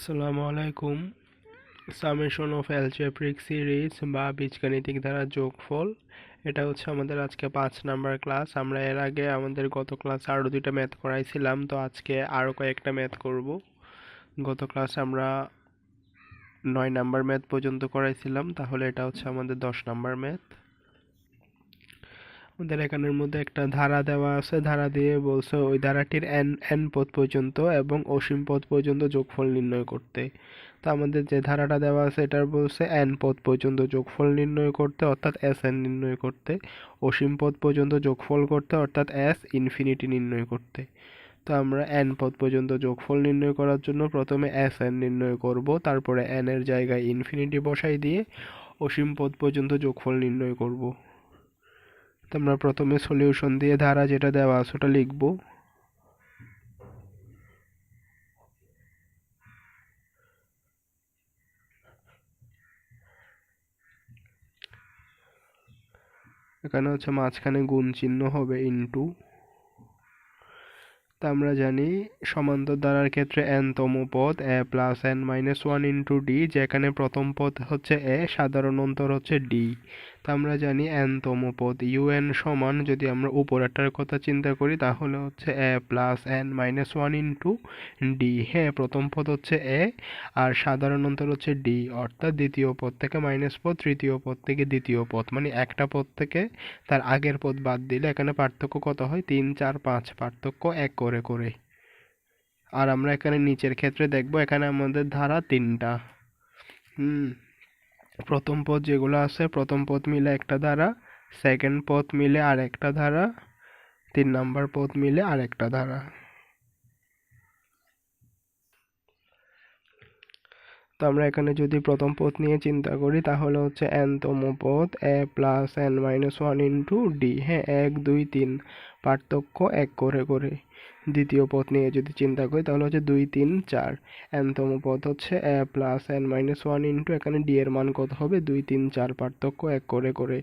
আসসালামু আলাইকুম summation of algebraic series বা বীজগাণিতিক ধারা যোগফল। এটা হচ্ছে আমাদের আজকে পাঁচ নাম্বার ক্লাস আমরা এর আগে আমাদের গত ক্লাসে আরও দুইটা ম্যাথ করাইছিলাম, তো আজকে আরও কয়েকটা ম্যাথ করব। গত ক্লাসে আমরা নয় নাম্বার ম্যাথ পর্যন্ত করাইছিলাম, তাহলে এটা হচ্ছে আমাদের দশ নাম্বার ম্যাথ আমাদের এখানের মধ্যে একটা ধারা দেওয়া আছে। ধারা দিয়ে বলছে, ওই ধারাটির এন এন পদ পর্যন্ত এবং অসীম পদ পর্যন্ত যোগফল নির্ণয় করতে। তো আমাদের যে ধারাটা দেওয়া আছে, এটার বলছে, এন পদ পর্যন্ত যোগফল নির্ণয় করতে, অর্থাৎ এস এন নির্ণয় করতে। অসীম পদ পর্যন্ত যোগফল করতে, অর্থাৎ এস ইনফিনিটি নির্ণয় করতে। তো আমরা এন পদ পর্যন্ত যোগফল নির্ণয় করার জন্য প্রথমে এস এন নির্ণয় করব, তারপরে এন এর জায়গায় ইনফিনিটি বসাই দিয়ে অসীম পদ পর্যন্ত যোগফল নির্ণয় করব। তো আমরা প্রথমে সলিউশন দিয়ে ধারা যেটা দেওয়া আছে ওটা লিখব। এখানে হচ্ছে মাঝখানে গুণ চিহ্ন হবে ইনটু তা আমরা জানি সমান্তর ধারার ক্ষেত্রে n তম পদ a plus n minus one into d যেখানে প্রথম পদ হচ্ছে এ সাধারণ অন্তর হচ্ছে ডি তা আমরা জানি n তম পদ ইউএন সমান, যদি আমরা উপরেরটার কথা চিন্তা করি, তাহলে হচ্ছে a plus n minus one into d হ্যাঁ প্রথম পদ হচ্ছে এ আর সাধারণ অন্তর হচ্ছে ডি অর্থাৎ দ্বিতীয় পদ থেকে মাইনাস পদ, তৃতীয় পদ থেকে দ্বিতীয় পদ। মানে একটা পদ থেকে তার আগের পদ বাদ দিলে এখানে পার্থক্য কত হয়? তিন, চার, পাঁচ, পার্থক্য এক করে করে। আর আমরা এখানে নিচের ক্ষেত্রে দেখব, এখানে আমাদের ধারা তিনটা। হুম। প্রথম পদ যেগুলো আছে, প্রথম পদ মিলে একটা ধারা সেকেন্ড পদ মিলে আর একটা ধারা, তিন নাম্বার পদ মিলে আর একটা ধারা। তো আমরা এখানে যদি প্রথম পদ নিয়ে চিন্তা করি, তাহলে হচ্ছে এন তম পদ a plus n minus one into d হ্যাঁ এক, দুই, তিন, পার্থক্য এক করে করে। দ্বিতীয় পদ নিয়ে যদি চিন্তা করি, তাহলে হচ্ছে দুই, তিন, চার। এনতম পদ হচ্ছে plus n minus one into এখানে ডি এর মান কত হবে? দুই, তিন, চার, পার্থক্য এক করে করে।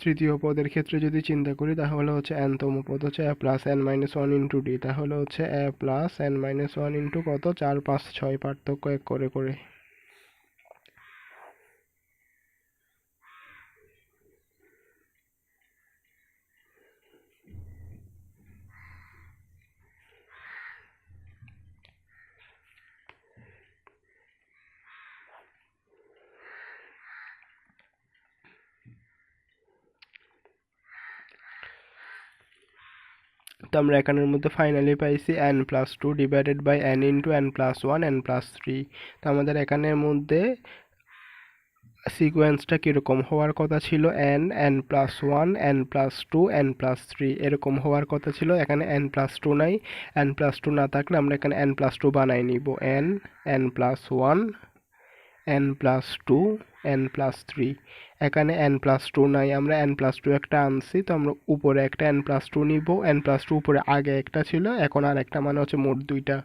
তৃতীয় পদের ক্ষেত্রে যদি চিন্তা করি, তাহলে হচ্ছে এনতম পদ হচ্ছে a plus n minus one into d তাহলে হচ্ছে a plus n minus one into কত? চার, পাঁচ, ছয়, পার্থক্য এক করে করে। তো আমরা এখানের মধ্যে ফাইনালি পাইছি n plus two divided by n into n plus one n plus three তো আমাদের এখানের মধ্যে সিকোয়েন্সটা কীরকম হওয়ার কথা ছিল n n plus one n plus two n plus three এরকম হওয়ার কথা ছিল এখানে এন প্লাস টু নাই এন প্লাস টু না থাকলে আমরা এখানে এন প্লাস টু বানাই নিব n n plus one n plus two n plus three এখানে এন প্লাস টু নাই, আমরা এন প্লাস টু একটা আনছি, তো আমরা উপরে একটা এন প্লাস টু নিব এন প্লাস টু উপরে আগে একটা ছিল, এখন আর একটা মানে হচ্ছে মোট দুইটা।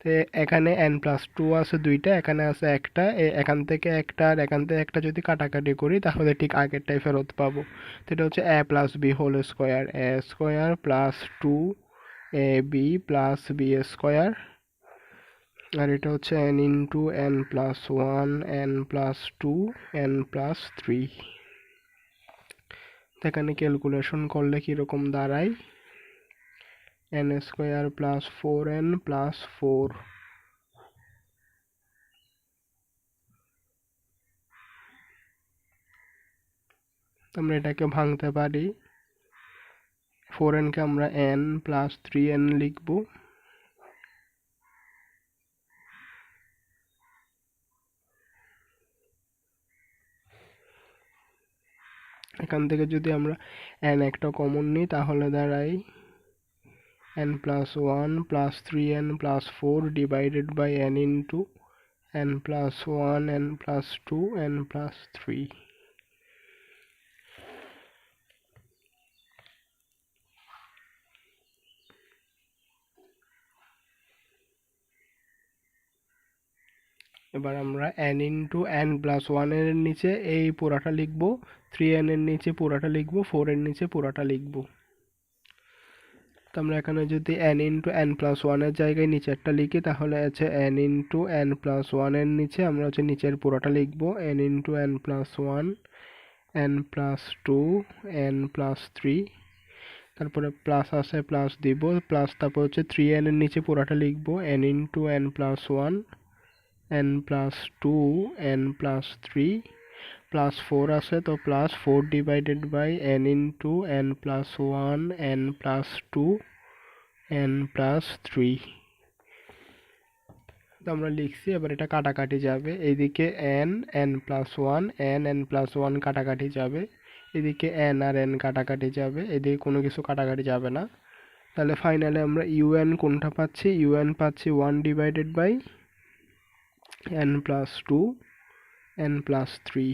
তো এখানে এন প্লাস টু আছে দুইটা, এখানে আছে একটা এখান থেকে একটা আর এখান থেকে একটা যদি কাটাকাটি করি, তাহলে ঠিক আগেরটাই ফেরত পাবো। তো এটা হচ্ছে a plus b whole square a square plus two a b plus b square আর এটা হচ্ছে n into n plus one n plus two n plus three এখানে ক্যালকুলেশন করলে কীরকম দাঁড়ায়? N square plus four n plus four আমরা এটাকে ভাঙতে পারি। ফোর এনকে আমরা এন প্লাস থ্রি এন লিখব। এখান থেকে যদি আমরা এন একটা কমন নিই, তাহলে দাঁড়াই n plus one plus three n plus four divided by n into n plus one n plus two n plus three এবার আমরা এন ইন্টু এন প্লাস ওয়ানের নিচে এই পুরাটা লিখব থ্রি এন এর নিচে পুরাটা লিখব ফোর এর নিচে পুরাটা লিখব। তো আমরা এখানে যদি এন ইন্টু এন প্লাস ওয়ানের জায়গায় নিচেরটা লিখি, তাহলে আছে এন ইন্টু এন প্লাস ওয়ানের নিচে আমরা হচ্ছে নিচের পুরোটা লিখব n into n plus one n plus two n plus three তারপরে প্লাস আছে প্লাস দিব প্লাস তারপর হচ্ছে থ্রি এন এর নিচে পুরোটা লিখব n into n plus one n plus two n plus three plus four আছে, তো plus four divided by n into n plus one n plus two n plus three তো আমরা লিখছি, এবার এটা কাটাকাটি যাবে। এইদিকে n n plus one n n plus one কাটাকাটি যাবে। এদিকে এন আর এন কাটাকাটি যাবে। এদিকে কোনো কিছু কাটাকাটি যাবে না। তাহলে ফাইনালে আমরা ইউএন কোনটা পাচ্ছি? ইউএন পাচ্ছি one divided by n plus two n plus three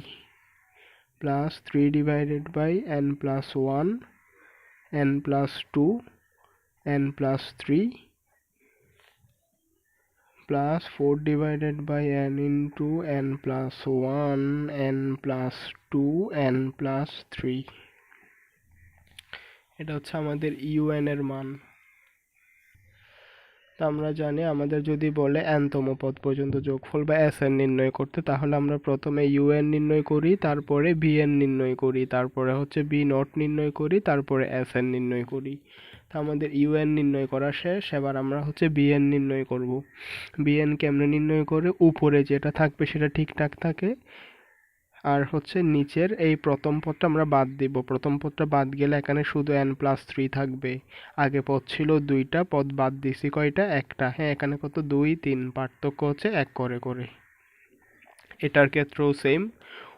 plus three divided by n plus one n plus two n plus three plus 4 divided by n into n plus 1 n plus 2 n plus 3 এটা হচ্ছে আমাদের UN এর মান। তো আমরা জানি, আমাদের যদি বলে এনতম পদ পর্যন্ত যোগফল বা এস এন নির্ণয় করতে, তাহলে আমরা প্রথমে ইউএন নির্ণয় করি, তারপরে বিএন নির্ণয় করি, তারপরে হচ্ছে বি নট নির্ণয় করি, তারপরে এস এন নির্ণয় করি। তো আমাদের ইউএন নির্ণয় করা শেষ, এবার আমরা হচ্ছে বিএন নির্ণয় করব। বিএন কেমনে নির্ণয় করে? উপরে যেটা থাকবে সেটা ঠিকঠাক থাকে। আর হচ্ছে নিচের এই প্রথম পদটা আমরা বাদ দিব। প্রথম পদটা বাদ গেলে এখানে শুধু এন প্লাস থ্রি থাকবে। আগে পদ ছিল দুইটা, পদ বাদ দিছি কয়টা? একটা। হ্যাঁ এখানে কত? দুই, তিন। পার্থক্য হচ্ছে এক করে করে। এটার ক্ষেত্রেও সেম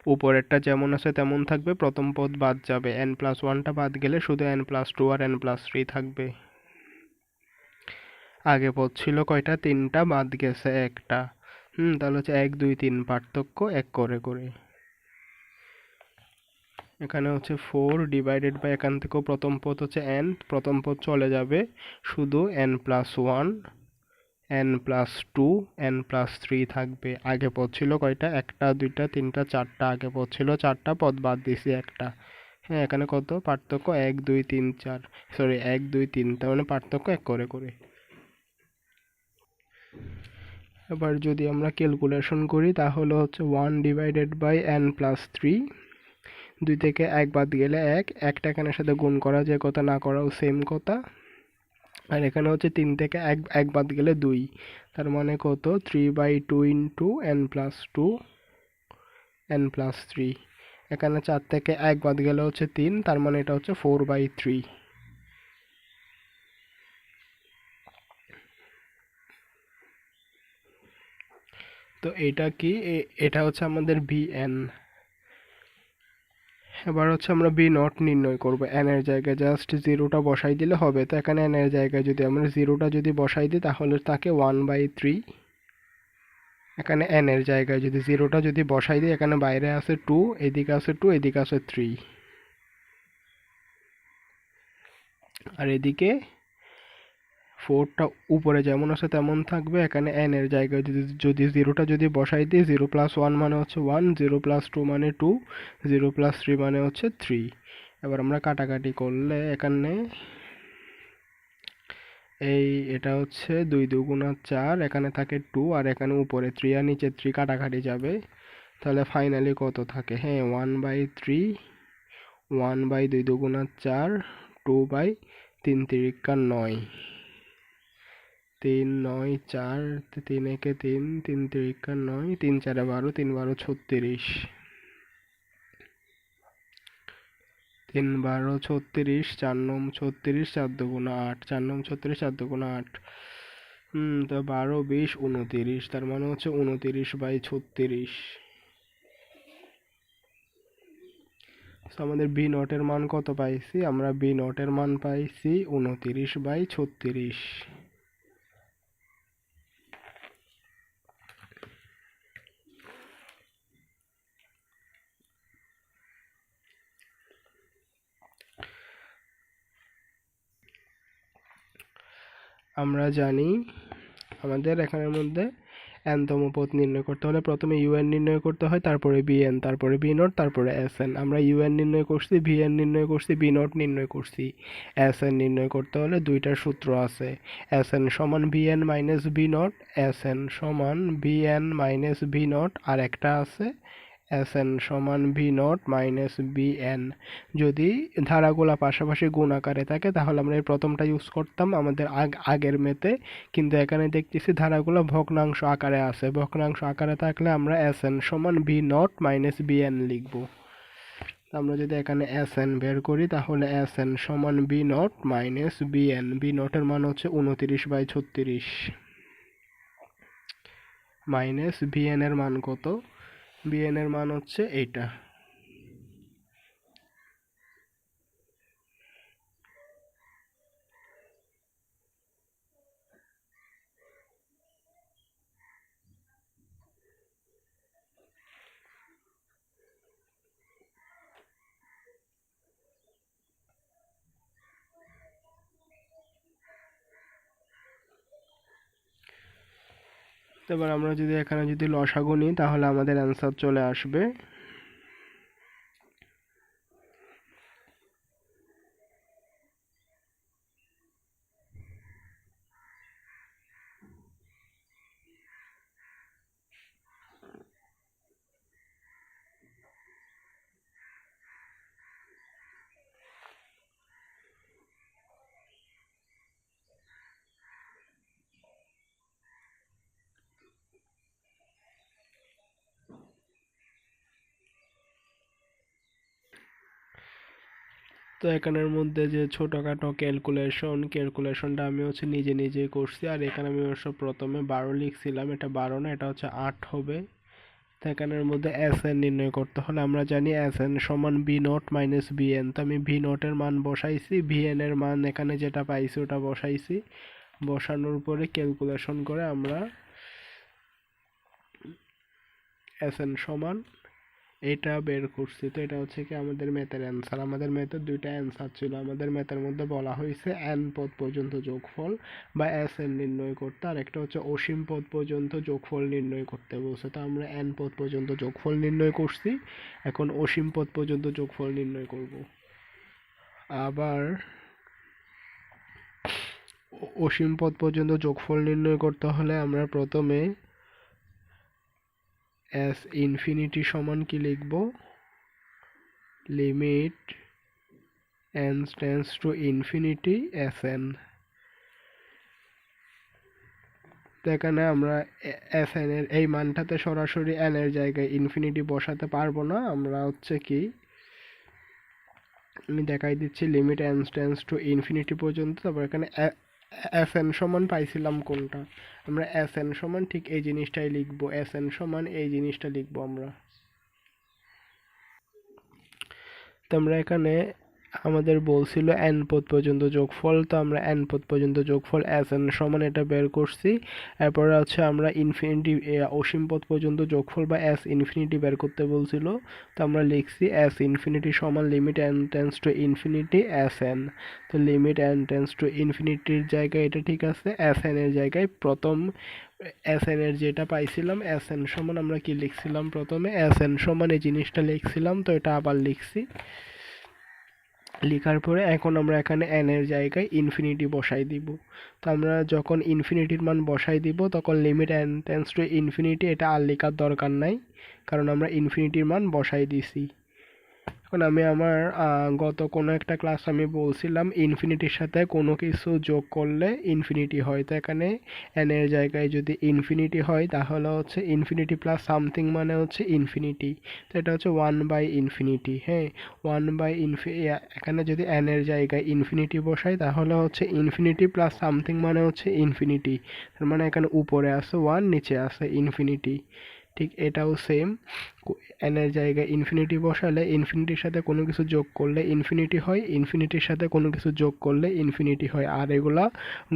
উপরেরটা যেমন আছে তেমন থাকবে, প্রথম পদ বাদ যাবে। এন প্লাস ওয়ানটা বাদ গেলে শুধু এন প্লাস টু আর এন প্লাস থ্রি থাকবে। আগে পদ ছিল কয়টা? তিনটা, বাদ গেছে একটা। হুম, তাহলে হচ্ছে এক, দুই, তিন পার্থক্য এক করে করে। এখানে হচ্ছে ফোর ডিভাইডেড বাই এখান থেকেও প্রথম পদ হচ্ছে এন প্রথম পদ চলে যাবে শুধু n plus one n plus two n plus three থাকবে। আগে পদ ছিল কয়টা? একটা, দুইটা, তিনটা, চারটা। আগে পদ ছিল চারটা, পদ বাদ দিয়েছি একটা। হ্যাঁ এখানে কত? পার্থক্য এক, দুই, তিন, চার। সরি এক, দুই, তিন। তার মানে পার্থক্য এক করে করে। এবার যদি আমরা ক্যালকুলেশন করি, তাহলে হচ্ছে one divided by n plus three দুই থেকে এক বাদ গেলে এক, একটা এখানের সাথে গুণ করা, যে কথা না করাও সেম কথা। আর এখানে হচ্ছে তিন থেকে এক এক বাদ গেলে দুই। তার মানে কত? Three by two in two n plus two n plus three এখানে চার থেকে এক বাদ গেলে হচ্ছে তিন, তার মানে এটা হচ্ছে ফোর বাই থ্রি তো এটা কি? এটা হচ্ছে আমাদের বি এন এবার হচ্ছে আমরা বি নট নির্ণয় করব। এর জায়গায় জাস্ট জিরোটা বসাই দিলে হবে। তো এখানে এর জায়গায় যদি আমরা জিরোটা যদি বসাই দিই, তাহলে তাকে ওয়ান বাই থ্রি এখানে এর জায়গায় যদি জিরোটা যদি বসাই দিই, এখানে বাইরে আছে টু এদিকে আছে টু এদিকে আছে থ্রি আর এদিকে ফোরটা উপরে যেমন আছে তেমন থাকবে। এখানে এন এর জায়গায় যদি যদি জিরোটা যদি বসাই দিই জিরো প্লাস ওয়ান মানে হচ্ছে ওয়ান জিরো প্লাস টু মানে টু জিরো প্লাস থ্রি মানে হচ্ছে থ্রি এবার আমরা কাটাকাটি করলে এখানে এই এটা হচ্ছে দুই দুগুণা চার, এখানে থাকে টু আর এখানে উপরে থ্রি আর নিচে থ্রি কাটাকাটি যাবে। তাহলে ফাইনালি কত থাকে? হ্যাঁ one by three one by দুই দুগুণা চার টু বাই তিন তিরিকা নয়। তিন নয় চার, তিন একে তিন তিন তিরিকা নয়, তিন চারে বারো, তিন বারো ছত্রিশ। তিন বারো ছত্রিশ, চার নম ছত্রিশ, চার দুগুণা আট, চার নম ছত্রিশ, চার দুগুণা আট। হুম, তো বারো, বিশ, উনতিরিশ, তার মানে হচ্ছে উনতিরিশ বাই ছত্রিশ। আমাদের বি নটের মান কত পাইছি? আমরা বি নটের মান পাইছি উনতিরিশ বাই ছত্রিশ। আমরা জানি আমাদের এখানের মধ্যে এনতম পদ নির্ণয় করতে হলে প্রথমে ইউএন নির্ণয় করতে হয়, তারপরে বিএন তারপরে বি নট তারপরে এস এন আমরা ইউএন নির্ণয় করছি ভিএন নির্ণয় করছি বি নট নির্ণয় করছি। এস এন নির্ণয় করতে হলে দুইটার সূত্র আছে। এস এন সমান b n minus b not s n সমান b n minus b not আর একটা আছে এস এন সমান v not minus b n. যদি ধারাগুলা পাশাপাশি গুণ আকারে থাকে, তাহলে আমরা এই প্রথমটা ইউজ করতাম আমাদের আগ আগের মেতে। কিন্তু এখানে দেখতেছি ধারাগুলো ভগ্নাংশ আকারে আছে। ভগ্নাংশ আকারে থাকলে আমরা এস এন সমান v not minus b n লিখব। আমরা যদি এখানে এস এন বের করি, তাহলে এস এন সমান b not minus b n. B নটের মান হচ্ছে উনতিরিশ বাই ছত্রিশ। মাইনাস বি এন এর মান কত? বিএন এর মান হচ্ছে এইটা। এবার আমরা যদি এখানে যদি লসাগু নিই তাহলে আমাদের অ্যান্সার চলে আসবে তো এখানের মধ্যে যে ছোটোখাটো ক্যালকুলেশন ক্যালকুলেশনটা আমি হচ্ছে নিজে নিজেই করছি। আর এখানে আমি অবশ্য প্রথমে বারো লিখছিলাম, এটা বারো না, এটা হচ্ছে আট হবে। তো এখানের মধ্যে এস এন নির্ণয় করতে হলে আমরা জানি এস এন সমান b not minus b n তো আমি ভি নটের মান বসাইছি ভি এর মান এখানে যেটা পাইছি ওটা বসাইছি। বসানোর পরে ক্যালকুলেশন করে আমরা এস এন সমান এটা বের করছি। তো এটা হচ্ছে কি আমাদের ম্যাথের অ্যান্সার আমাদের ম্যাথের দুইটা অ্যান্সার ছিল। আমাদের ম্যাথের মধ্যে বলা হয়েছে এন পদ পর্যন্ত যোগফল বা এস এন নির্ণয় করতে। আর একটা হচ্ছে অসীম পদ পর্যন্ত যোগফল নির্ণয় করতে বলছে। তো আমরা এন পদ পর্যন্ত যোগফল নির্ণয় করছি। এখন অসীম পদ পর্যন্ত যোগফল নির্ণয় করব। আবার অসীম পদ পর্যন্ত যোগফল নির্ণয় করতে হলে আমরা প্রথমে এস ইনফিনিটি সমান কি লিখব? Limit n tends to infinity s n এখানে আমরা এস এন এর এই মানটাতে সরাসরি এন এর জায়গায় ইনফিনিটি বসাতে পারব না। আমরা হচ্ছে কি, আমি দেখাই দিচ্ছি লিমিট এন টু ইনফিনিটি পর্যন্ত। তারপর এখানে এস এন সমান পাইছিলাম কোনটা? আমরা এস এন সমান ঠিক এই জিনিসটাই লিখব। এস এন সমান এই জিনিসটা লিখব আমরা। তো আমরা এখানে আমাদের বলছিল এন পদ পর্যন্ত যোগফল, তো আমরা এন পদ পর্যন্ত যোগফল এস এন সমান এটা বের করছি। এরপরে হচ্ছে আমরা ইনফিনিটি অসীম পদ পর্যন্ত যোগফল বা এস ইনফিনিটি বের করতে বলছিল, তো আমরা লিখছি এস ইনফিনিটি সমান limit n tends to infinity s n তো লিমিট এন টেন্স টু ইনফিনিটির জায়গায় এটা ঠিক আছে এস এন এর জায়গায় প্রথম এস এন এর যেটা পাইছিলাম এস এন সমান আমরা কি লিখছিলাম প্রথমে? এস এন সমান এই জিনিসটা লিখছিলাম, তো এটা আবার লিখছি। লেখার পরে এখন আমরা এখানে এর জায়গায় ইনফিনিটি বসাই দিব। তো আমরা যখন ইনফিনিটির মান বসাই দিব, তখন limit n tends to infinity এটা আর লেখার দরকার নাই, কারণ আমরা ইনফিনিটির মান বসাই দিছি। এখন আমি আমার গত কোনো একটা ক্লাস আমি বলছিলাম ইনফিনিটির সাথে কোনো কিছু যোগ করলে ইনফিনিটি হয়। তো এখানে এন এর জায়গায় যদি ইনফিনিটি হয়, তাহলে হচ্ছে ইনফিনিটি প্লাস সামথিং মানে হচ্ছে ইনফিনিটি তো এটা হচ্ছে ওয়ান বাই ইনফিনিটি হ্যাঁ? ওয়ান বাই ইনফি এখানে যদি এন এর জায়গায় ইনফিনিটি বসাই, তাহলে হচ্ছে ইনফিনিটি প্লাস সামথিং মানে হচ্ছে ইনফিনিটি তার মানে এখানে উপরে আছে ওয়ান নিচে আছে ইনফিনিটি ঠিক এটাও সেম এনের জায়গায় ইনফিনিটি বসালে ইনফিনিটির সাথে কোনো কিছু যোগ করলে ইনফিনিটি হয় ইনফিনিটির সাথে কোনো কিছু যোগ করলে ইনফিনিটি হয়। আর এগুলা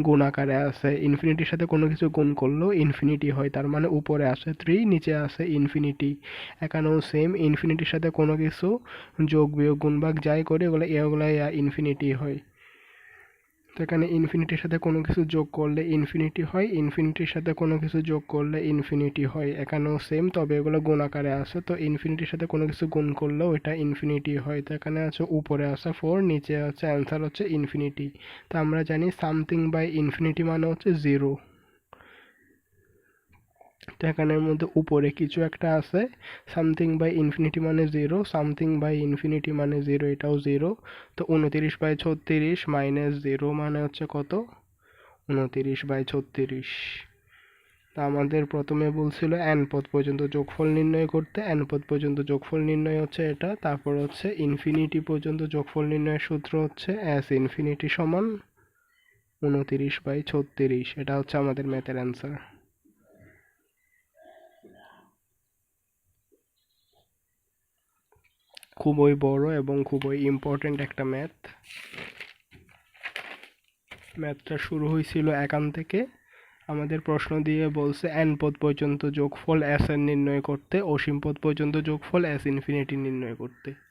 গুণ আকারে আছে ইনফিনিটির সাথে কোনো কিছু গুণ করলেও ইনফিনিটি হয়। তার মানে উপরে আছে থ্রি নিচে আছে ইনফিনিটি এখানেও সেম ইনফিনিটির সাথে কোনো কিছু যোগ বিয়োগ গুণ ভাগ যাই করে এগুলো এগুলো ইনফিনিটি হয়। তো এখানে ইনফিনিটির সাথে কোনো কিছু যোগ করলে ইনফিনিটি হয় ইনফিনিটির সাথে কোনো কিছু যোগ করলে ইনফিনিটি হয়। এখানেও সেম তবে এগুলো গুণ আকারে আছে। তো ইনফিনিটির সাথে কোনো কিছু গুণ করলেও এটা ইনফিনিটি হয়। তো এখানে আছে উপরে আছে ফোর নিচে আছে অ্যান্সার হচ্ছে ইনফিনিটি তো আমরা জানি সামথিং বাই ইনফিনিটি মানে হচ্ছে জিরো এখানের মধ্যে উপরে কিছু একটা আছে। সামথিং বাই ইনফিনিটি মানে জিরো সামথিং বাই ইনফিনিটি মানে জিরো এটাও জিরো তো উনতিরিশ বাই ছত্রিশ মাইনাস জিরো মানে হচ্ছে কত? উনতিরিশ বাই ছত্রিশ। তা আমাদের প্রথমে বলছিল এন পদ পর্যন্ত যোগফল নির্ণয় করতে। এন পদ পর্যন্ত যোগফল নির্ণয় হচ্ছে এটা। তারপর হচ্ছে ইনফিনিটি পর্যন্ত যোগফল নির্ণয়ের সূত্র হচ্ছে এস ইনফিনিটি সমান উনতিরিশ বাই ছত্রিশ। এটা হচ্ছে আমাদের ম্যাথের অ্যান্সার খুবই বড় এবং খুবই ইম্পর্টেন্ট একটা ম্যাথ ম্যাথটা শুরু হয়েছিল একান থেকে। আমাদের প্রশ্ন দিয়ে বলছে এন পদ পর্যন্ত যোগফল এস এর নির্ণয় করতে, অসীম পদ পর্যন্ত যোগফল এস ইনফিনিটি নির্ণয় করতে।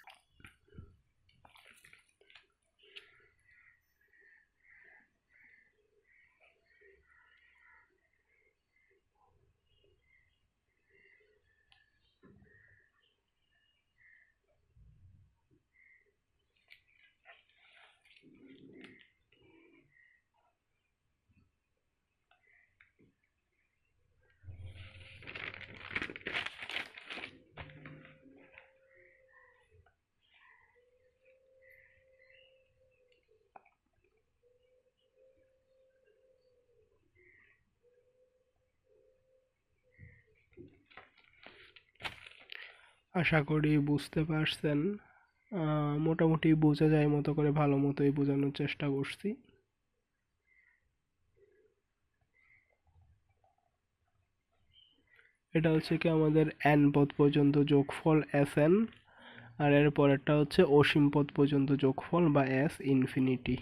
আশা করি বুঝতে পারছেন। মোটামুটি বোঝা যায় মতো করে ভালো মতোই বোঝানোর চেষ্টা করছি। এটা হচ্ছে কি আমাদের এন পদ পর্যন্ত যোগফল এস এন আর এর পরেরটা হচ্ছে অসীম পদ পর্যন্ত যোগফল বা এস ইনফিনিটি